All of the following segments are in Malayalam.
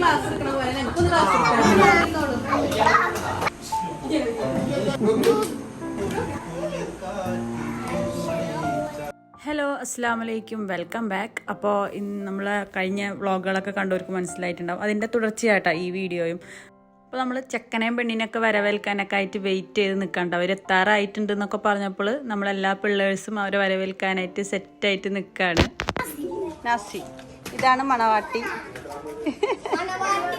ക്ലാസ് എടുക്കണ പോലെ എനിക്കൊന്ന് ക്ലാസ് ഹലോ അസ്സാം വലൈക്കും വെൽക്കം ബാക്ക് അപ്പോൾ ഇന്ന് നമ്മൾ കഴിഞ്ഞ വ്ളോഗുകളൊക്കെ കണ്ടവർക്ക് മനസ്സിലായിട്ടുണ്ടാവും. അതിന്റെ തുടർച്ചയായിട്ടാണ് ഈ വീഡിയോയും. അപ്പോൾ നമ്മൾ ചെക്കനെയും പെണ്ണിനെയൊക്കെ വരവേൽക്കാനൊക്കെ ആയിട്ട് വെയിറ്റ് ചെയ്ത് നിൽക്കണ്ട അവർ എത്താറായിട്ടുണ്ട് എന്നൊക്കെ പറഞ്ഞപ്പോൾ നമ്മളെല്ലാ പിള്ളേഴ്സും അവരെ വരവേൽക്കാനായിട്ട് സെറ്റായിട്ട് നിൽക്കുകയാണ് നാസി. ഇതാണ് മണവാട്ടി. Anak-anak,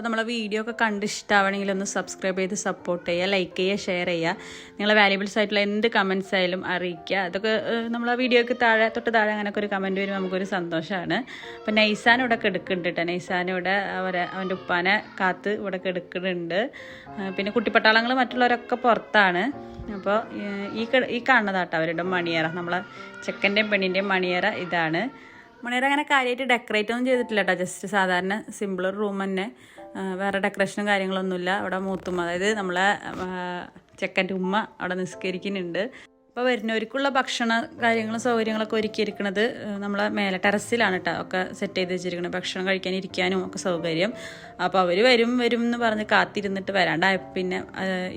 അപ്പോൾ നമ്മളെ വീഡിയോ ഒക്കെ കണ്ട് ഇഷ്ടമാവണമെങ്കിൽ ഒന്ന് സബ്സ്ക്രൈബ് ചെയ്ത് സപ്പോർട്ട് ചെയ്യുക ലൈക്ക് ചെയ്യുക ഷെയർ ചെയ്യുക. നിങ്ങളെ വാല്യുബിൾസ് ആയിട്ടുള്ള എന്ത് കമൻസ് ആയാലും അറിയിക്കുക. അതൊക്കെ നമ്മളെ വീഡിയോക്ക് താഴെ തൊട്ട് താഴെ അങ്ങനെയൊക്കെ ഒരു കമന്റ് വരുമ്പോൾ നമുക്കൊരു സന്തോഷമാണ് അപ്പോൾ നൈസാൻ ഇവിടെ കിടക്കുന്നുണ്ട് കേട്ടോ. നൈസാൻ ഇവിടെ അവരെ അവന്റെ ഉപ്പാനെ കാത്ത് ഇവിടെ കിടക്കുന്നുണ്ട് പിന്നെ കുട്ടിപ്പട്ടാളങ്ങൾ മറ്റുള്ളവരൊക്കെ പുറത്താണ്. അപ്പോൾ ഈ ഈ കാണുന്നതാട്ടോ അവരുടെ മണിയറ. നമ്മളെ ചെക്കന്റെയും പെണ്ണിന്റെയും മണിയറ ഇതാണ്. മണിയറ അങ്ങനെ കാര്യമായിട്ട് ഡെക്കറേറ്റ് ഒന്നും ചെയ്തിട്ടില്ല കേട്ടോ. ജസ്റ്റ് സാധാരണ സിമ്പിൾ റൂം തന്നെ. വേറെ ഡെക്കറേഷനും കാര്യങ്ങളൊന്നുമില്ല. അവിടെ മൂത്തും അതായത് നമ്മളെ ചെക്കന്റെ ഉമ്മ അവിടെ നിസ്കരിക്കുന്നുണ്ട്. അപ്പോൾ വരുന്നവർക്കുള്ള ഭക്ഷണ കാര്യങ്ങളും സൗകര്യങ്ങളൊക്കെ ഒരുക്കിയിരിക്കുന്നത് നമ്മളെ മേലെ ടെറസിലാണ് കേട്ടോ ഒക്കെ സെറ്റ് ചെയ്ത് വെച്ചിരിക്കുന്നത്. ഭക്ഷണം കഴിക്കാൻ ഇരിക്കാനും ഒക്കെ സൗകര്യം. അപ്പോൾ അവർ വരും വരും എന്ന് പറഞ്ഞ് കാത്തിരുന്നിട്ട് വരാണ്ടായപ്പോൾ പിന്നെ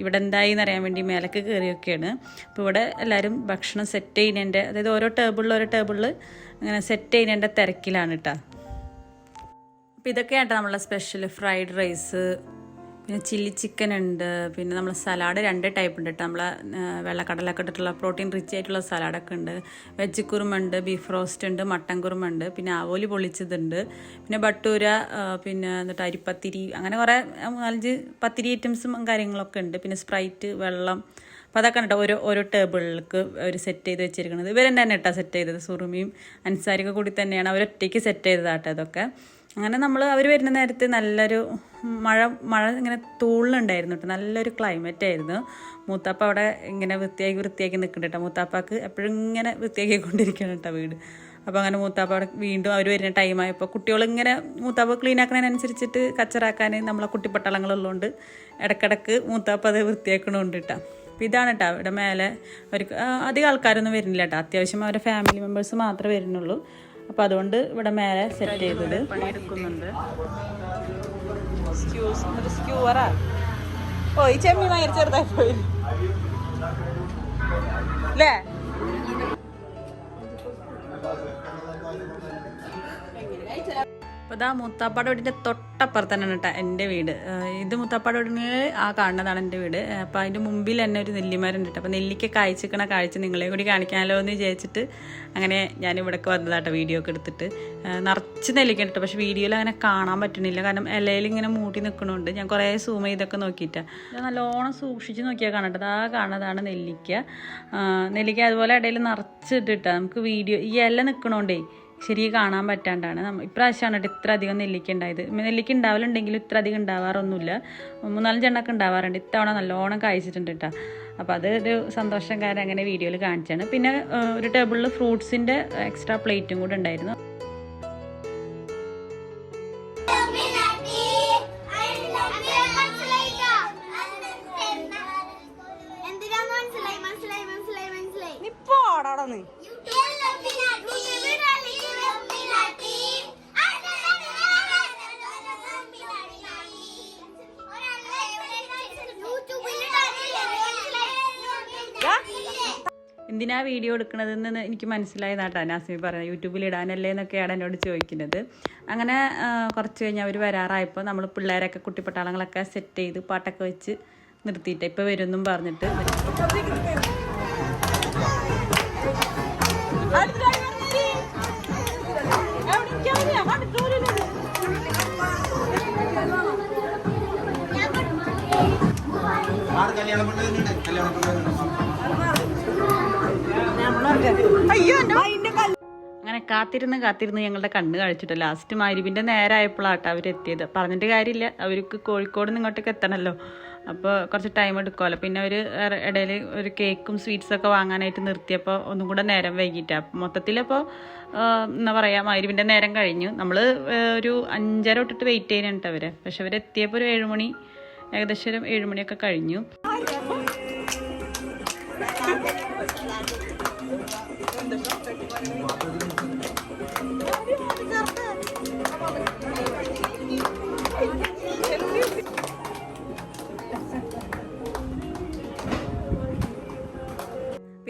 ഇവിടെ എന്തായി എന്നറിയാൻ വേണ്ടി മേലേക്ക് കയറിയൊക്കെയാണ് അപ്പോൾ ഇവിടെ എല്ലാവരും ഭക്ഷണം സെറ്റ് ചെയ്യുന്നതിന്റെ അതായത് ഓരോ ടേബിളിൽ ഓരോ ടേബിളിൽ അങ്ങനെ സെറ്റ് ചെയ്യുന്നതിന്റെ തിരക്കിലാണ് കേട്ടോ അപ്പോൾ ഇതൊക്കെയാണ് നമ്മളെ സ്പെഷ്യൽ ഫ്രൈഡ് റൈസ് പിന്നെ ചില്ലി ചിക്കൻ ഉണ്ട് പിന്നെ നമ്മൾ സലാഡ് രണ്ട് ടൈപ്പ് ഉണ്ട് കേട്ടോ നമ്മളെ വെള്ളക്കടലൊക്കെ ഇട്ടിട്ടുള്ള പ്രോട്ടീൻ റിച്ച് ആയിട്ടുള്ള സലാഡൊക്കെ ഉണ്ട്. വെജ് കുറുമുണ്ട് ബീഫ് റോസ്റ്റ് ഉണ്ട് മട്ടൻ കുറുമുണ്ട് പിന്നെ ആവോലി പൊളിച്ചതുണ്ട്. പിന്നെ ബട്ടൂര പിന്നെ എന്നിട്ട് അരിപ്പത്തിരി അങ്ങനെ കുറേ നാലഞ്ച് പത്തിരി ഐറ്റംസും കാര്യങ്ങളൊക്കെ ഉണ്ട്. പിന്നെ സ്പ്രൈറ്റ് വെള്ളം അപ്പോൾ അതൊക്കെ കേട്ടോ ഓരോ ഓരോ ടേബിളിലേക്ക് അവർ സെറ്റ് ചെയ്ത് വെച്ചിരിക്കുന്നത് ഇവരെന്നെ തന്നെ കേട്ടോ സെറ്റ് ചെയ്തത്. സുറുമിയും അൻസാരിയൊക്കെ കൂടി തന്നെയാണ് അവരൊറ്റയ്ക്ക് സെറ്റ് ചെയ്തതാട്ടോ ഇതൊക്കെ. അങ്ങനെ നമ്മൾ അവർ വരുന്ന നേരത്തെ നല്ലൊരു മഴ മഴ ഇങ്ങനെ തൂളിലുണ്ടായിരുന്നു കേട്ടോ നല്ലൊരു ക്ലൈമറ്റ് ആയിരുന്നു. മൂത്താപ്പ അവിടെ ഇങ്ങനെ വൃത്തിയാക്കി വൃത്തിയാക്കി നിൽക്കുന്നുണ്ട് കേട്ടോ മൂത്താപ്പാക്ക് എപ്പോഴും ഇങ്ങനെ വൃത്തിയാക്കി കൊണ്ടിരിക്കണം കേട്ടോ വീട്. അപ്പോൾ അങ്ങനെ മൂത്താപ്പ അവിടെ വീണ്ടും അവർ വരുന്ന ടൈമായപ്പോൾ കുട്ടികൾ ഇങ്ങനെ മൂത്താപ്പ ക്ലീൻ ആക്കുന്നതിനനുസരിച്ചിട്ട് കച്ചറാക്കാൻ നമ്മളെ കുട്ടിപ്പട്ടാളങ്ങളുള്ളതുകൊണ്ട് ഇടക്കിടക്ക് മൂത്താപ്പ അത് വൃത്തിയാക്കണമുണ്ട് കേട്ടോ അപ്പോൾ ഇതാണ് കേട്ടോ അവിടെ മേലെ അവർക്ക് അധികം ആൾക്കാരൊന്നും വരുന്നില്ല കേട്ടോ അത്യാവശ്യം അവരുടെ ഫാമിലി മെമ്പേഴ്സ് മാത്രമേ വരുന്നുള്ളൂ. അപ്പോൾ അതുകൊണ്ട് ഇവിടെ മേലെ സെറ്റ് ചെയ്തത്. ഓ ഈ ചെമ്മി ഭയങ്കര ചെറുതായി പോയി. അല്ലേ അപ്പോൾ ഇതാ മുത്താപ്പാട് വീടിന്റെ തൊട്ടപ്പുറത്ത് തന്നെയാണ് കേട്ടോ എന്റെ വീട്. ഇത് മുത്താപ്പാട് വീടിന് ആ കാണുന്നതാണ് എന്റെ വീട്. അപ്പോൾ അതിന്റെ മുമ്പിൽ തന്നെ ഒരു നെല്ലിമരം ഉണ്ട് അപ്പോൾ നെല്ലിക്ക കായ്ച്ചിക്കണ കാഴ്ച നിങ്ങളെ കൂടി കാണിക്കാമല്ലോ എന്ന് വിചാരിച്ചിട്ട് അങ്ങനെ ഞാൻ ഇവിടേക്ക് വന്നതാട്ടോ വീഡിയോ ഒക്കെ എടുത്തിട്ട്. നിറച്ച് നെല്ലിക്ക ഉണ്ട് പക്ഷേ വീഡിയോയിൽ അങ്ങനെ കാണാൻ പറ്റണില്ല കാരണം ഇലയിൽ ഇങ്ങനെ മൂട്ടി നിൽക്കണുണ്ട്. ഞാൻ കുറേ സൂം ചെയ്തൊക്കെ നോക്കിയിട്ടാണ് നല്ലോണം സൂക്ഷിച്ച് നോക്കിയാൽ കാണട്ടെ ആ കാണുന്നതാണ് നെല്ലിക്ക. നെല്ലിക്ക അതുപോലെ ഇടയിൽ നിറച്ചിട്ടിട്ടാണ് നമുക്ക് വീഡിയോ ഈ ഇല നിൽക്കണോണ്ടേ ശരി കാണാൻ പറ്റാണ്ടാണ്. നമ്മൾ ഇപ്രാവശ്യമാണ് കേട്ടോ ഇത്ര അധികം നെല്ലിക്ക ഉണ്ടായത്. നെല്ലിക്ക ഉണ്ടാവലുണ്ടെങ്കിലും ഇത്ര അധികം ഉണ്ടാവാറൊന്നുമില്ല. മൂന്നാലഞ്ച് എണ്ണൊക്കെ ഉണ്ടാവാറുണ്ട്. ഇത്തവണ നല്ലോണം കഴിച്ചിട്ടുണ്ട് കേട്ടോ. അപ്പോൾ അത് ഒരു സന്തോഷം കാര്യം അങ്ങനെ വീഡിയോയിൽ കാണിച്ചാണ് പിന്നെ ഒരു ടേബിളിൽ ഫ്രൂട്ട്സിന്റെ എക്സ്ട്രാ പ്ലേറ്റും കൂടെ ഉണ്ടായിരുന്നു. എന്തിനാ വീഡിയോ എടുക്കണതെന്ന് എനിക്ക് മനസ്സിലായതാട്ടാ. നാസിമി പറയുന്നത് യൂട്യൂബിൽ ഇടാനല്ലേ എന്നൊക്കെയാണ് എന്നോട് ചോദിക്കുന്നത്. അങ്ങനെ കുറച്ച് കഴിഞ്ഞ് അവർ വരാറായപ്പോൾ നമ്മൾ പിള്ളേരൊക്കെ കുട്ടിപ്പട്ടാളങ്ങളൊക്കെ സെറ്റ് ചെയ്ത് പാട്ടൊക്കെ വെച്ച് നിർത്തിയിട്ട്. ഇപ്പോൾ വരുമെന്നും പറഞ്ഞിട്ട് അങ്ങനെ കാത്തിരുന്ന് കാത്തിരുന്ന് ഞങ്ങളുടെ കണ്ണ് കഴിച്ചിട്ട് ലാസ്റ്റ് മരുവിന്റെ നേരമായപ്പോഴാട്ടോ അവരെത്തിയത്. പറഞ്ഞിട്ട് കാര്യമില്ല. അവർക്ക് കോഴിക്കോട് നിന്ന് ഇങ്ങോട്ടേക്ക് എത്തണമല്ലോ അപ്പോൾ കുറച്ച് ടൈം എടുക്കുമല്ലോ പിന്നെ അവർ ഇടയിൽ ഒരു കേക്കും സ്വീറ്റ്സൊക്കെ വാങ്ങാനായിട്ട് നിർത്തിയപ്പോൾ ഒന്നും കൂടെ നേരം വൈകിട്ടാണ് മൊത്തത്തിലപ്പോൾ എന്താ പറയുക മരുവിന്റെ നേരം കഴിഞ്ഞു. നമ്മൾ ഒരു അഞ്ചര തൊട്ടിട്ട് വെയിറ്റ് ചെയ്യുന്നുണ്ട് അവരെ. പക്ഷെ അവരെത്തിയപ്പോൾ ഒരു ഏഴുമണി ഏകദേശം ഒരു ഏഴുമണിയൊക്കെ കഴിഞ്ഞു.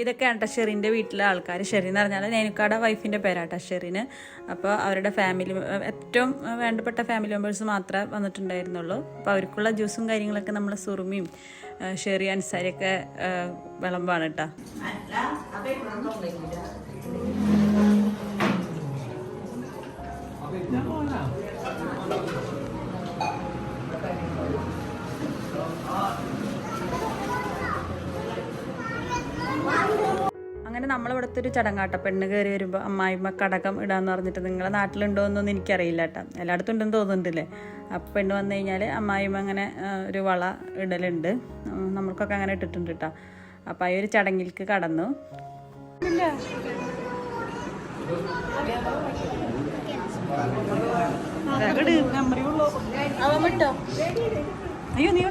ഇതൊക്കെയാണ് കേട്ടോ വീട്ടിലെ ആൾക്കാർ. ഷെറി എന്ന് പറഞ്ഞാൽ നേനുക്കാട വൈഫിന്റെ പേരാണ് ഷെറിന് അപ്പോൾ അവരുടെ ഫാമിലി ഏറ്റവും വേണ്ടപ്പെട്ട ഫാമിലി മെമ്പേഴ്സ് മാത്രമേ വന്നിട്ടുണ്ടായിരുന്നുള്ളൂ. അപ്പോൾ അവർക്കുള്ള ജ്യൂസും കാര്യങ്ങളൊക്കെ നമ്മൾ സുറുമിയും ഷെറി അൻസാരിയൊക്കെ വിളമ്പാണ് കേട്ടോ അങ്ങനെ നമ്മളിവിടുത്തെ ഒരു ചടങ്ങാട്ട. പെണ്ണ് കയറി വരുമ്പോൾ അമ്മായിമ്മ കടകം ഇടാന്ന് പറഞ്ഞിട്ട് നിങ്ങളെ നാട്ടിലുണ്ടോ എന്നൊന്നും എനിക്കറിയില്ല കേട്ടോ എല്ലായിടത്തും ഉണ്ടെന്ന് തോന്നുന്നുണ്ടല്ലേ? അപ്പം പെണ്ണ് വന്നു കഴിഞ്ഞാൽ അമ്മായിമ്മ അങ്ങനെ ഒരു വള ഇടലുണ്ട്. നമ്മൾക്കൊക്കെ അങ്ങനെ ഇട്ടിട്ടുണ്ട് കേട്ടോ അപ്പം ആ ഒരു ചടങ്ങിലേക്ക് കടന്നു. അയ്യോ നീ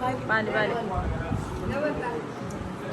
പാൽ. പാൽ പാൽ.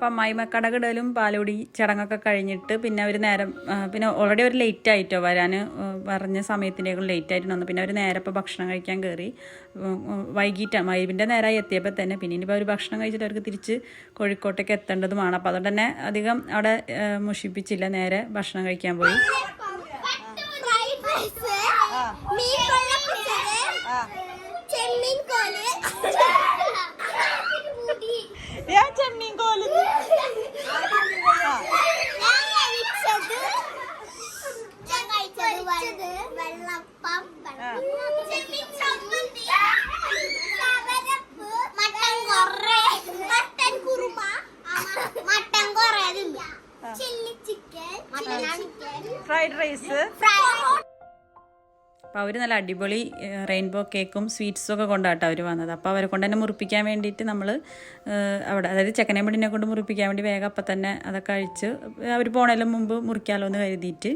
അപ്പം അമ്മായിമ്മ കടകിടലും പാലുടി ചടങ്ങൊക്കെ കഴിഞ്ഞിട്ട് പിന്നെ അവർ നേരം പിന്നെ ഓൾറെഡി അവർ ലേറ്റ് ആയിട്ടോ വരാൻ പറഞ്ഞ സമയത്തിന്റെയൊക്കെ ലേറ്റ് ആയിട്ട് വന്നു. പിന്നെ അവർ നേരെ ഇപ്പോൾ ഭക്ഷണം കഴിക്കാൻ കയറി വൈകിട്ടാണ് മൈബിന്റെ നേരമായി എത്തിയപ്പോൾ തന്നെ പിന്നെ ഇനിയിപ്പോൾ അവർ ഭക്ഷണം കഴിച്ചിട്ട് അവർക്ക് തിരിച്ച് കോഴിക്കോട്ടേക്ക് എത്തേണ്ടതുമാണ്. അപ്പോൾ അതുകൊണ്ട് തന്നെ അധികം അവിടെ മുഷിപ്പിച്ചില്ല. നേരെ ഭക്ഷണം കഴിക്കാൻ പോയി ഫ്രൈഡ് റൈസ് മീൻ പൊള്ളപ്പിച്ചത് ചെമ്മീൻ കോൽ ചെമ്മീൻ കോൽ ഞാൻ കഴിച്ചത് ഞാൻ കഴിച്ചത് വെള്ളപ്പം ചെമ്മീൻ ചമ്മന്തി ചവരപ്പ് മട്ടൻ കൊറേ മട്ടൻ കുറുമ മട്ടൻ കൊറേ chilli chicken mutton chicken fried rice. അപ്പോൾ അവർ നല്ല അടിപൊളി റെയിൻബോ കേക്കും സ്വീറ്റ്സും ഒക്കെ കൊണ്ടാട്ടോ അവർ വന്നത്. അപ്പോൾ അവരെ കൊണ്ട് തന്നെ മുറിപ്പിക്കാൻ വേണ്ടിയിട്ട് നമ്മൾ അവിടെ അതായത് ചെക്കനെ കൊണ്ട് മുറിപ്പിക്കാൻ വേണ്ടി വേഗം അപ്പം തന്നെ അതൊക്കെ കഴിച്ച് അവർ പോണേലും മുമ്പ് മുറിക്കാമല്ലോ എന്ന് കരുതിയിട്ട്.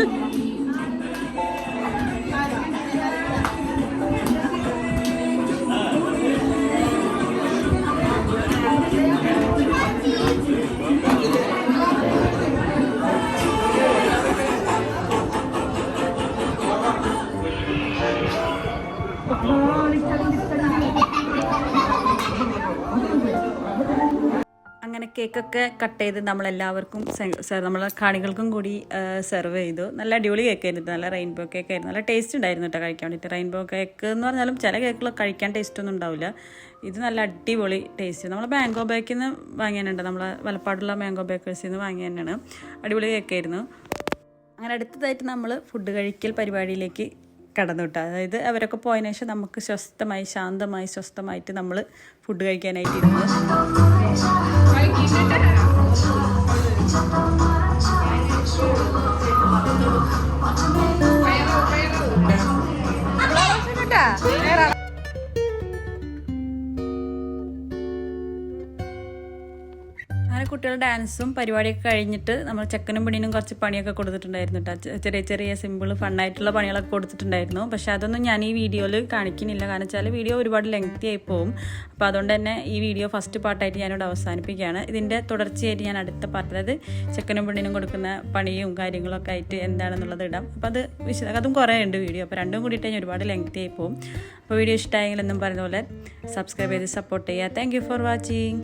അങ്ങനെ കേക്കൊക്കെ കട്ട് ചെയ്ത് നമ്മളെല്ലാവർക്കും നമ്മൾ കാണികൾക്കും കൂടി സെർവ് ചെയ്തു. നല്ല അടിപൊളി കേക്ക് ആയിരുന്നു. നല്ല റെയിൻബോ കേക്ക് ആയിരുന്നു. നല്ല ടേസ്റ്റ് ഉണ്ടായിരുന്നു കേട്ടോ കഴിക്കാൻ വേണ്ടിയിട്ട് റെയിൻബോ കേക്ക് എന്ന് പറഞ്ഞാലും ചില കേക്കുകൾ കഴിക്കാൻ ടേസ്റ്റ് ഒന്നും ഉണ്ടാവില്ല. ഇത് നല്ല അടിപൊളി ടേസ്റ്റ് നമ്മൾ മാംഗോ ബേക്കിൽ നിന്ന് വാങ്ങിയാനുണ്ട് നമ്മൾ വലപ്പാടുള്ള മാംഗോ ബേക്കേഴ്സിൽ നിന്ന് വാങ്ങിയാനാണ് അടിപൊളി കേക്കായിരുന്നു അങ്ങനെ അടുത്തതായിട്ട് നമ്മൾ ഫുഡ് കഴിക്കൽ പരിപാടിയിലേക്ക് കടന്നു അതായത് അവരൊക്കെ പോയതിനു ശേഷം നമുക്ക് സ്വസ്ഥമായി ശാന്തമായി സ്വസ്ഥമായിട്ട് നമ്മൾ ഫുഡ് കഴിക്കാനായിട്ട് ഇരുന്നു കുട്ടികളുടെ ഡാൻസും പരിപാടിയൊക്കെ കഴിഞ്ഞിട്ട് നമ്മൾ ചെക്കനും പെണ്ണിനും കുറച്ച് പണിയൊക്കെ കൊടുത്തിട്ടുണ്ടായിരുന്നു കേട്ടോ ചെറിയ ചെറിയ സിമ്പിൾ ഫണ്ണായിട്ടുള്ള പണികളൊക്കെ കൊടുത്തിട്ടുണ്ടായിരുന്നു. പക്ഷേ അതൊന്നും ഞാൻ ഈ വീഡിയോയിൽ കാണിക്കുന്നില്ല. കാരണം വെച്ചാൽ വീഡിയോ ഒരുപാട് ലെങ്തി ആയി പോകും അപ്പോൾ അതുകൊണ്ട് തന്നെ ഈ വീഡിയോ ഫസ്റ്റ് പാർട്ടായിട്ട് ഞാനിവിടെ അവസാനിപ്പിക്കുകയാണ്. ഇതിന്റെ തുടർച്ചയായിട്ട് ഞാൻ അടുത്ത പാർട്ട് അതായത് ചെക്കനും പെണ്ണിനും കൊടുക്കുന്ന പണിയും കാര്യങ്ങളൊക്കെ ആയിട്ട് എന്താണെന്നുള്ളത് ഇടാം. അപ്പോൾ അത് വിശദ അതും കുറേ ഉണ്ട് വീഡിയോ. അപ്പോൾ രണ്ടും കൂടിയിട്ട് ഞാൻ ഒരുപാട് ലെങ്തി ആയി പോകും അപ്പോൾ വീഡിയോ ഇഷ്ടമായെങ്കിൽ എന്നും പറഞ്ഞ പോലെ സബ്സ്ക്രൈബ് ചെയ്ത് സപ്പോർട്ട് ചെയ്യുക. Thank for watching